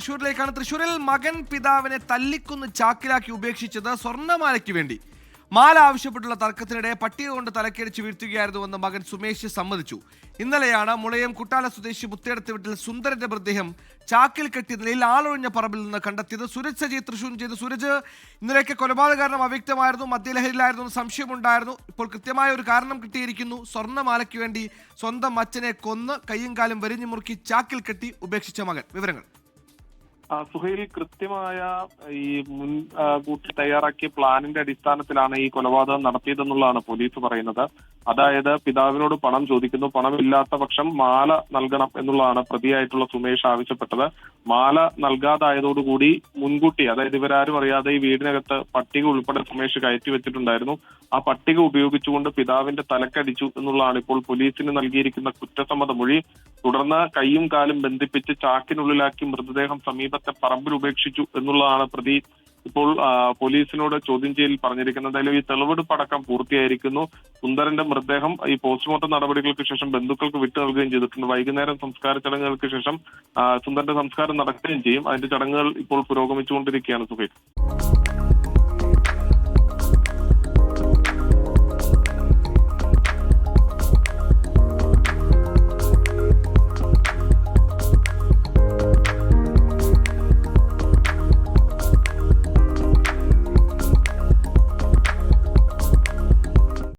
തൃശ്ശൂരിലേക്കാണ് തൃശ്ശൂരിൽ മകൻ പിതാവിനെ തല്ലിക്കുന്ന് ചാക്കിലാക്കി ഉപേക്ഷിച്ചത് സ്വർണമാലയ്ക്ക് വേണ്ടി. മാല ആവശ്യപ്പെട്ടുള്ള തർക്കത്തിനിടെ പട്ടിക കൊണ്ട് തലക്കടിച്ച് വീഴ്ത്തുകയായിരുന്നുവെന്ന് മകൻ സുമേഷ് സമ്മതിച്ചു. ഇന്നലെയാണ് മുളയം കുട്ടാല സ്വദേശി മുത്തേടത്ത് വീട്ടിൽ സുന്ദരന്റെ മൃതദേഹം ചാക്കിൽ കെട്ടിയ നിലയിൽ ആളൊഴിഞ്ഞ പറമ്പിൽ നിന്ന് കണ്ടെത്തിയത് സുരജ് സജി തൃശൂർ ചെയ്ത്. സുരജ് ഇന്നലെയൊക്കെ കൊലപാതക കാരണം അവ്യക്തമായിരുന്നു മദ്യലഹരിയിലായിരുന്നു സംശയമുണ്ടായിരുന്നു. ഇപ്പോൾ കൃത്യമായ ഒരു കാരണം കിട്ടിയിരിക്കുന്നു. സ്വർണമാലയ്ക്ക് വേണ്ടി സ്വന്തം അച്ഛനെ കൊന്ന് കയ്യും കാലും വരിഞ്ഞു മുറുക്കി ചാക്കിൽ കെട്ടി ഉപേക്ഷിച്ച മകൻ. വിവരങ്ങൾ. സുഹൈൽ കൃത്യമായ ഈ മുൻ കൂട്ടി തയ്യാറാക്കിയ പ്ലാനിന്റെ അടിസ്ഥാനത്തിലാണ് ഈ കൊലപാതകം നടത്തിയതെന്നുള്ളതാണ് പോലീസ് പറയുന്നത്. അതായത് പിതാവിനോട് പണം ചോദിക്കുന്നു പണമില്ലാത്ത പക്ഷം മാല നൽകണം എന്നുള്ളതാണ് പ്രതിയായിട്ടുള്ള സുമേഷ് ആവശ്യപ്പെട്ടത്. മാല നൽകാതായതോടുകൂടി മുൻകൂട്ടി അതായത് ഇവരാരും അറിയാതെ ഈ വീടിനകത്ത് പട്ടിക ഉൾപ്പെടെ സുമേഷ് കയറ്റി വെച്ചിട്ടുണ്ടായിരുന്നു. ആ പട്ടിക ഉപയോഗിച്ചുകൊണ്ട് പിതാവിന്റെ തലക്കടിച്ചു എന്നുള്ളതാണ് ഇപ്പോൾ പോലീസിന് നൽകിയിരിക്കുന്ന കുറ്റസമ്മത മൊഴി തുടർന്ന് കൈയും കാലും ബന്ധിപ്പിച്ച് ചാക്കിനുള്ളിലാക്കി മൃതദേഹം സമീപത്തെ പറമ്പിൽ ഉപേക്ഷിച്ചു എന്നുള്ളതാണ് പ്രതി ഇപ്പോൾ പോലീസിനോട് ചോദ്യം ചെയ്യൽ പറഞ്ഞിരിക്കുന്നത്. അതിൽ ഈ തെളിവെടുപ്പ് അടക്കം പൂർത്തിയായിരിക്കുന്നു. സുന്ദരന്റെ മൃതദേഹം ഈ പോസ്റ്റ്മോർട്ടം നടപടികൾക്ക് ശേഷം ബന്ധുക്കൾക്ക് വിട്ടു നൽകുകയും ചെയ്തിട്ടുണ്ട്. വൈകുന്നേരം സംസ്കാര ചടങ്ങുകൾക്ക് ശേഷം സുന്ദരന്റെ സംസ്കാരം നടക്കുകയും ചെയ്യും. അതിന്റെ ചടങ്ങുകൾ ഇപ്പോൾ പുരോഗമിച്ചുകൊണ്ടിരിക്കുകയാണ് സുഹൈൽ.